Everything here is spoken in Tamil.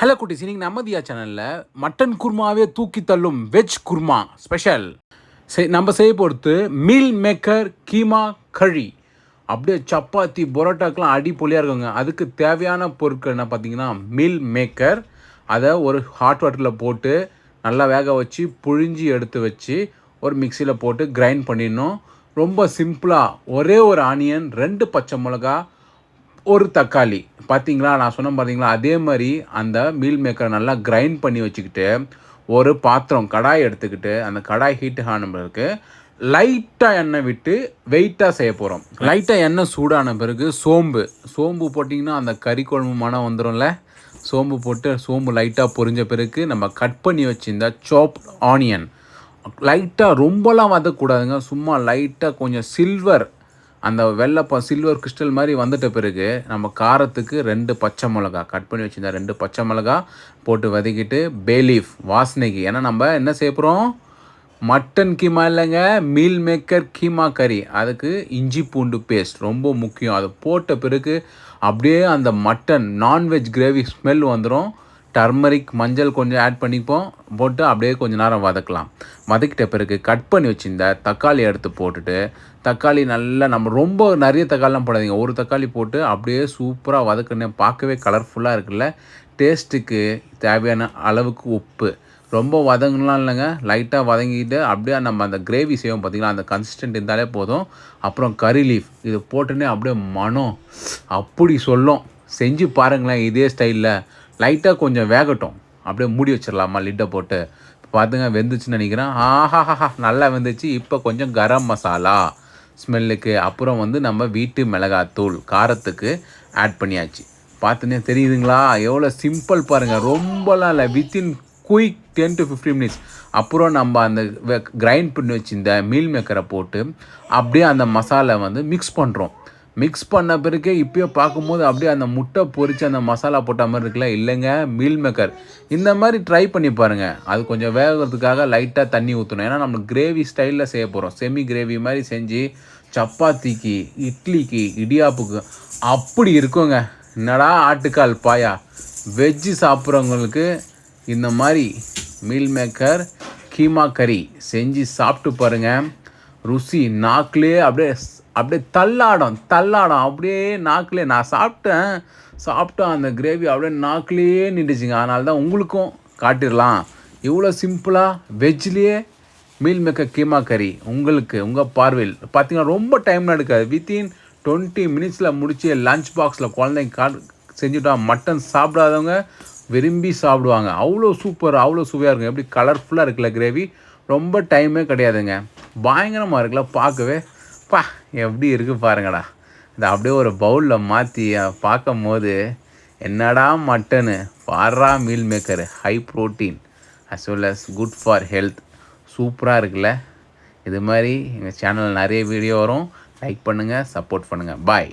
ஹலோ குட்டிஸ். நீங்கள் நம்மதியா சேனலில் மட்டன் குருமாவே தூக்கி தள்ளும் வெஜ் குருமா ஸ்பெஷல் செய் நம்ம செய்ய பொறுத்து மீல் மேக்கர் கீமா கழி அப்படியே சப்பாத்தி பொரோட்டாக்கெலாம் அடிப்பொலியாக இருக்குங்க. அதுக்கு தேவையான பொருட்கள் என்ன பார்த்தீங்கன்னா மீல் மேக்கர் அதை ஒரு ஹாட் வாட்டரில் போட்டு நல்லா வேக வச்சு புழிஞ்சி எடுத்து வச்சு ஒரு மிக்சியில் போட்டு கிரைண்ட் பண்ணிடணும். ரொம்ப சிம்பிளாக ஒரே ஒரு ஆனியன் ரெண்டு பச்சை மிளகா ஒரு தக்காளி. பார்த்தீங்களா நான் சொன்ன பார்த்தீங்களா அதே மாதிரி அந்த மீல் மேக்கரை நல்லா கிரைண்ட் பண்ணி வச்சுக்கிட்டு ஒரு பாத்திரம் கடாய் எடுத்துக்கிட்டு அந்த கடாய் ஹீட் ஆனவங்களுக்கு லைட்டாக எண்ணெய் விட்டு வெயிட்டாக செய்ய போகிறோம் லைட்டாக எண்ணெய் சூடான பிறகு சோம்பு. சோம்பு போட்டிங்கன்னா அந்த கறி குழம்பு மனம் வந்துடும்ல சோம்பு போட்டு சோம்பு லைட்டாக பொரிஞ்ச பிறகு நம்ம கட் பண்ணி வச்சிருந்த சாப் ஆனியன் லைட்டாக ரொம்பலாம் வதக்கூடாதுங்க சும்மா லைட்டாக கொஞ்சம் சில்வர் அந்த வெள்ளப்ப சில்வர் கிறிஸ்டல் மாதிரி வந்துட்ட பிறகு நம்ம காரத்துக்கு ரெண்டு பச்சை மிளகா கட் பண்ணி வச்சுருந்தா ரெண்டு பச்சை மிளகா போட்டு வதக்கிட்டு பேலீஃப் வாசனைக்கு. ஏன்னா நம்ம என்ன செய்ய மட்டன் கீமா இல்லைங்க மீல் மேக்கர் கீமா கறி. அதுக்கு இஞ்சி பூண்டு பேஸ்ட் ரொம்ப முக்கியம். அதை போட்ட பிறகு அப்படியே அந்த mutton non veg gravy smell வந்துடும் டர்மரிக் மஞ்சள் கொஞ்சம் ஆட் பண்ணிப்போம். போட்டு அப்படியே கொஞ்சம் நேரம் வதக்கலாம். வதக்கிட்ட பிறகு கட் பண்ணி வச்சுருந்த தக்காளி எடுத்து போட்டுட்டு தக்காளி நல்லா நம்ம ரொம்ப நிறைய தக்காளிலாம் போடாதீங்க. ஒரு தக்காளி போட்டு அப்படியே சூப்பராக வதக்கினேன் பார்க்கவே கலர்ஃபுல்லாக இருக்குல்ல. டேஸ்ட்டுக்கு தேவையான அளவுக்கு உப்பு. ரொம்ப வதங்கலாம் இல்லைங்க. லைட்டாக வதங்கிட்டு அப்படியே நம்ம அந்த கிரேவி செய்வோம் பார்த்திங்களா? அந்த கன்சிஸ்டன்ட் இருந்தாலே போதும். அப்புறம் கறி லீஃப் இது போட்டுனே அப்படியே மனம் அப்படி சொல்லும். செஞ்சு பாருங்களேன் இதே ஸ்டைலில் லைட்டாக கொஞ்சம் வேகட்டும். அப்படியே மூடி வச்சிடலாமா? லிட்டை போட்டு. பார்த்துங்க வெந்துச்சுன்னு நினைக்கிறேன். ஆஹாஹா நல்லா வெந்துச்சு. இப்போ கொஞ்சம் கரம் மசாலா ஸ்மெல்லுக்கு அப்புறம் வந்து நம்ம வீட்டு மிளகாத்தூள் காரத்துக்கு ஆட் பண்ணியாச்சு. பார்த்துனே தெரியுதுங்களா? எவ்வளோ சிம்பிள் பாருங்கள் ரொம்பலாம் இல்லை. Within quick ten to fifteen minutes அப்புறம் நம்ம அந்த கிரைண்ட் பண்ணி வச்சிருந்த மீல் மேக்கரை போட்டு அப்படியே அந்த மசாலா வந்து மிக்ஸ் பண்ணுறோம் மிக்ஸ் பண்ண பிறகு இப்போயே பார்க்கும்போது அப்படியே அந்த முட்டை பொறிச்சு அந்த மசாலா போட்ட மாதிரி இருக்குல்ல? இல்லைங்க மீல் மேக்கர் இந்த மாதிரி ட்ரை பண்ணி பாருங்கள் அது கொஞ்சம் வேகிறதுக்காக லைட்டாக தண்ணி ஊற்றணும் ஏன்னா நம்ம கிரேவி ஸ்டைலில் செய்ய போகிறோம் செமி கிரேவி மாதிரி செஞ்சு சப்பாத்திக்கு இட்லிக்கு இடியாப்புக்கு அப்படி இருக்குங்க. என்னடா ஆட்டுக்கால் பாயா? வெஜ்ஜு சாப்பிட்றவங்களுக்கு இந்த மாதிரி மீல் மேக்கர் கீமா கறி செஞ்சு சாப்பிட்டு பாருங்கள் ருசி நாக்கிலே அப்படியே அப்படியே தள்ளாடும் தள்ளாடும். அப்படியே நாக்கிலே நான் சாப்பிட்டேன். சாப்பிட்டோம் அந்த கிரேவி அப்படியே நாக்கிலேயே நின்றுச்சுங்க. அதனால தான் உங்களுக்கும் காட்டிடலாம். இவ்வளோ சிம்பிளாக வெஜ்லேயே மீல் மேக்கர் கீமா கறி உங்களுக்கு உங்கள் பார்வையில். பார்த்தீங்கன்னா ரொம்ப டைம்லாம் எடுக்காது. வித்தின் டுவெண்ட்டி மினிட்ஸில் முடிச்சு லஞ்ச் பாக்ஸில் குழந்தைங்க கா செஞ்சுட்டா மட்டன் சாப்பிடாதவங்க விரும்பி சாப்பிடுவாங்க. அவ்வளோ சூப்பர் அவ்வளோ சுவையாக இருக்கும். எப்படி கலர்ஃபுல்லாக இருக்குல்ல கிரேவி ரொம்ப டைமே கிடையாதுங்க. பயங்கரமாக இருக்குல்ல பார்க்கவே. பா எப்படி இருக்குது பாருங்கடா. இந்த அப்படியே ஒரு பவுலில் மாற்றி பார்க்கும் போது என்னடா mutton. Para meal maker high protein as well as good for health சூப்பராக இருக்குல்ல. இது மாதிரி எங்கள் சேனலில் நிறைய வீடியோ வரும். லைக் பண்ணுங்கள் சப்போர்ட் பண்ணுங்கள் பாய்